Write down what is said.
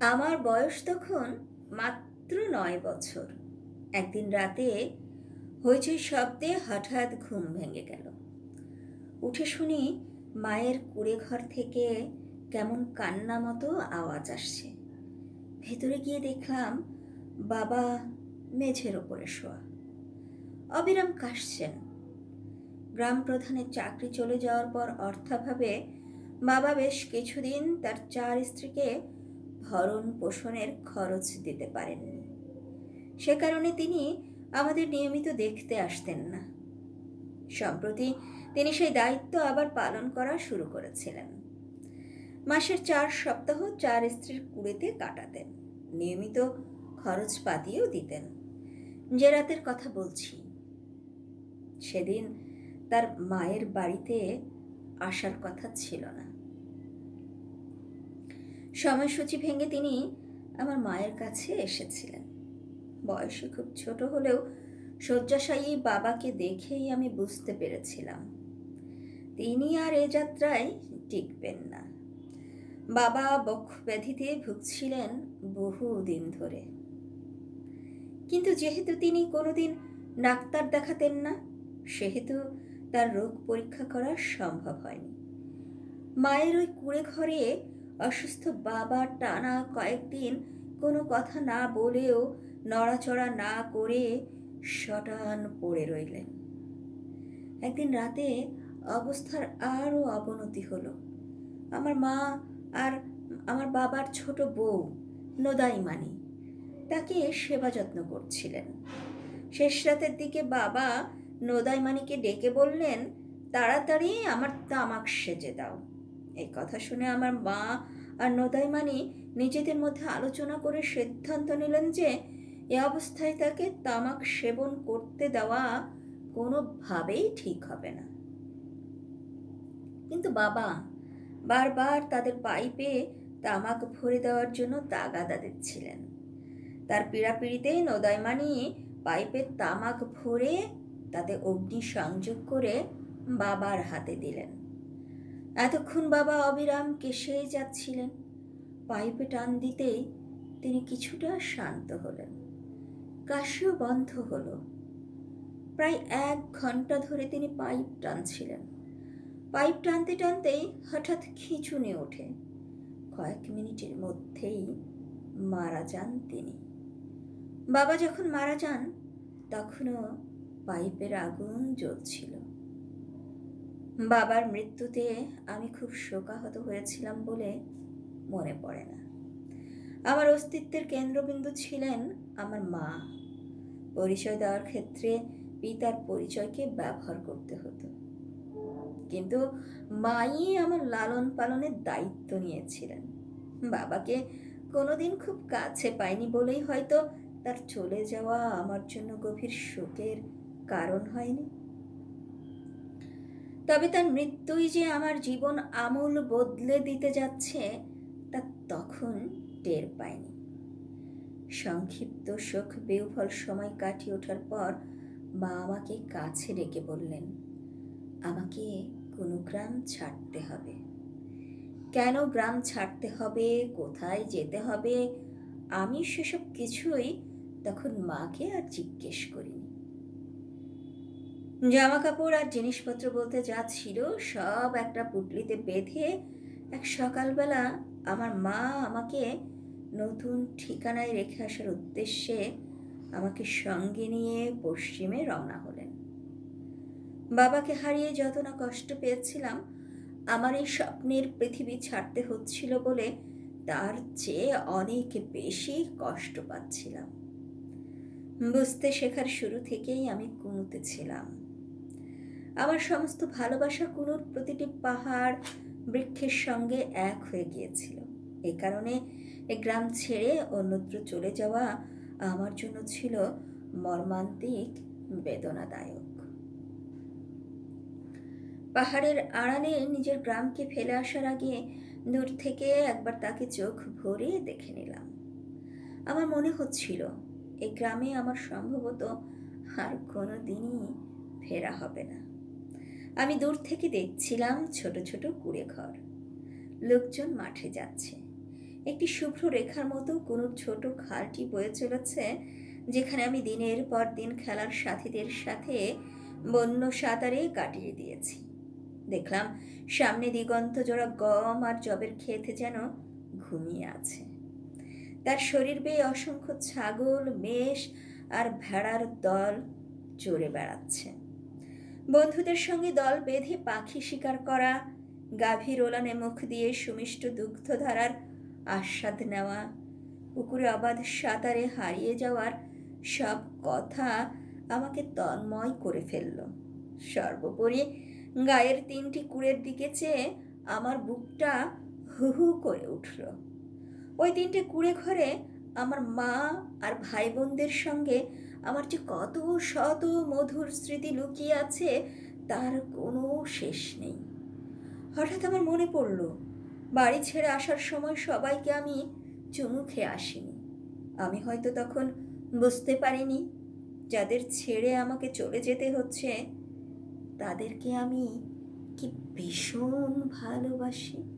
আমার বয়স তখন মাত্র নয় বছর। একদিন রাতে হইচই শব্দে হঠাৎ ঘুম ভেঙে গেল। উঠে শুনি মায়ের কুড়ে ঘর থেকে কেমন কান্না মতো আওয়াজ আসছে। ভেতরে গিয়ে দেখলাম বাবা মেঝের ওপরে শোয়া। অবিরাম কাশছেন। গ্রাম প্রধানের চাকরি চলে যাওয়ার পর অর্থাভাবে বাবা বেশ কিছুদিন তার চার স্ত্রীকে ভরণ পোষণের খরচ দিতে পারেননি। সে কারণে তিনি আমাদের নিয়মিত দেখতে আসতেন না। সম্প্রতি তিনি সেই দায়িত্ব আবার পালন করা শুরু করেছিলেন। মাসের চার সপ্তাহ চার স্ত্রীর কুড়েতে কাটাতেন। নিয়মিত খরচপাতিও দিতেন। যে রাতের কথা বলছি, সেদিন তার মায়ের বাড়িতে আসার কথা ছিল না। সময়সূচি ভেঙে তিনি আমার মায়ের কাছে এসেছিলেন। বয়সে খুব ছোট হলেও শয্যাশায়ী বাবাকে দেখেই আমি বুঝতে পেরেছিলাম। তিনি আর এ যাত্রায় টিকবেন না। বাবা বক্ষ ব্যাধিতে ভুগছিলেন বহু দিন ধরে। কিন্তু যেহেতু তিনি কোনোদিন ডাক্তার দেখাতেন না, সেহেতু তার রোগ পরীক্ষা করা সম্ভব হয়নি। মায়ের ওই কুড়ে ঘরে অসুস্থ বাবা টানা কয়েকদিন কোনো কথা না বলেও নড়াচড়া না করে শটান পড়ে রইলেন। একদিন রাতে অবস্থার আরও অবনতি হলো। আমার মা আর আমার বাবার ছোট বউ নোদাইমানি, তাকে সেবা যত্ন করছিলেন। শেষ রাতের দিকে বাবা নোদাইমানিকে ডেকে বললেন, তাড়াতাড়ি আমার তামাক সেজে দাও। এই কথা শুনে আমার মা আর নোদাইমানি নিজেদের মধ্যে আলোচনা করে সিদ্ধান্ত নিলেন যে, এ অবস্থায় তাকে তামাক সেবন করতে দেওয়া কোনোভাবেই ঠিক হবে না। কিন্তু বাবা, বারবার তাদের পাইপে তামাক ভরে দেওয়ার জন্য তাগাদা দিচ্ছিলেন। তার পীড়াপিড়িতে নদাইমানি পাইপে তামাক ভরে তাতে অগ্নি সংযোগ করে বাবার হাতে দিলেন। এতক্ষণ বাবা অবিরাম কেসেই যাচ্ছিলেন। পাইপে টান দিতেই তিনি কিছুটা শান্ত হলেন। কাশিও বন্ধ হলো। প্রায় এক ঘণ্টা ধরে তিনি পাইপ টানছিলেন। পাইপ টানতে টানতেই হঠাৎ খিঁচুনি ওঠে। কয়েক মিনিটের মধ্যেই মারা যান তিনি। বাবা যখন মারা যান, তখনও পাইপের আগুন জ্বলছিল। বাবার মৃত্যুতে আমি খুব শোকাহত হয়েছিলাম বলে মনে পড়ে না। আমার অস্তিত্বের কেন্দ্রবিন্দু ছিলেন আমার মা। পরিচয় দেওয়ার ক্ষেত্রে পিতার পরিচয়কে ব্যবহার করতে হতো। কিন্তু মাই আমার লালন পালনের দায়িত্ব নিয়েছিলেন। বাবাকে কোনোদিন খুব কাছে পাইনি বলেই হয়তো তার চলে যাওয়া আমার জন্য গভীর শোকের কারণ হয়নি। তবে তার মৃত্যুই যে আমার জীবন আমূল বদলে দিতে যাচ্ছে, তা তখন টের পাইনি। সংক্ষিপ্ত শোক বেউফল সময় কাটিয়ে ওঠার পর মা আমাকে কাছে ডেকে বললেন, আমাকে কোনো গ্রাম ছাড়তে হবে। কেন গ্রাম ছাড়তে হবে? কোথায় যেতে হবে? আমি সেসব কিছুই তখন মাকে আর জিজ্ঞেস করিনি। জামা কাপড় আর জিনিসপত্র বলতে যা ছিল সব একটা পুটলিতে বেঁধে এক সকালবেলা আমার মা আমাকে নতুন ঠিকানায় রেখে আসার উদ্দেশ্যে আমাকে সঙ্গে নিয়ে পশ্চিমে রওনা হলেন। বাবাকে হারিয়ে যত না কষ্ট পেয়েছিলাম, আমার এই স্বপ্নের পৃথিবী ছাড়তে হচ্ছিল বলে তার চেয়ে অনেক বেশি কষ্ট পাচ্ছিলাম। বুঝতে শেখার শুরু থেকেই আমি কুনুতে ছিলাম। আমার সমস্ত ভালোবাসা কুনুর প্রতিটি পাহাড় বৃক্ষের সঙ্গে এক হয়ে গিয়েছিল। এ কারণে এ গ্রাম ছেড়ে অন্যত্র চলে যাওয়া আমার জন্য ছিল মর্মান্তিক, বেদনাদায়ক। পাহাড়ের আড়ালে নিজের গ্রামকে ফেলে আসার আগে দূর থেকে একবার তাকে চোখ ভরে দেখে নিলাম। আমার মনে হচ্ছিল এই গ্রামে আমার সম্ভবত আর কোনো দিনই ফেরা হবে না। আমি দূর থেকে দেখছিলাম ছোট ছোট কুড়ে ঘর লোকজন মাঠে যাচ্ছে। একটি শুভ্র রেখার মতো কোনো ছোট খালটি বয়ে চলেছে, যেখানে আমি দিনের পর দিন খেলার সাথীদের সাথে বন্য সাঁতারে কাটিয়ে দিয়েছি। দেখলাম সামনে দিগন্ত জোড়া গম আর জবের খেতে যেন ঘুমিয়ে আছে। তার শরীর বেয়ে অসংখ্য ছাগল, মেষ আর ভেড়ার দল চড়ে বেড়াচ্ছে। বন্ধুদের সঙ্গে দল বেঁধে পাখি শিকার করা গাভীর ওলানে মুখ দিয়ে সুমিষ্ট দুগ্ধধারার আস্বাদ নেওয়া, পুকুরে অবাধ সাঁতারে হারিয়ে যাওয়ার সব কথা আমাকে তন্ময় করে ফেলল। সর্বোপরি গায়ের তিনটি কুড়ের দিকে চেয়ে আমার বুকটা হু হু করে উঠল। ওই তিনটে কুড়ে ঘরে আমার মা আর ভাই বোনদের সঙ্গে আমার যে কত শত মধুর স্মৃতি লুকিয়ে আছে, তার কোনো শেষ নেই। হঠাৎ আমার মনে পড়ল, বাড়ি ছেড়ে আসার সময় সবাইকে আমি চুমু খেয়ে আসিনি। আমি হয়তো তখন বুঝতে পারিনি, যাদের ছেড়ে আমাকে চলে যেতে হচ্ছে, তাদেরকে আমি কি ভীষণ ভালোবাসি।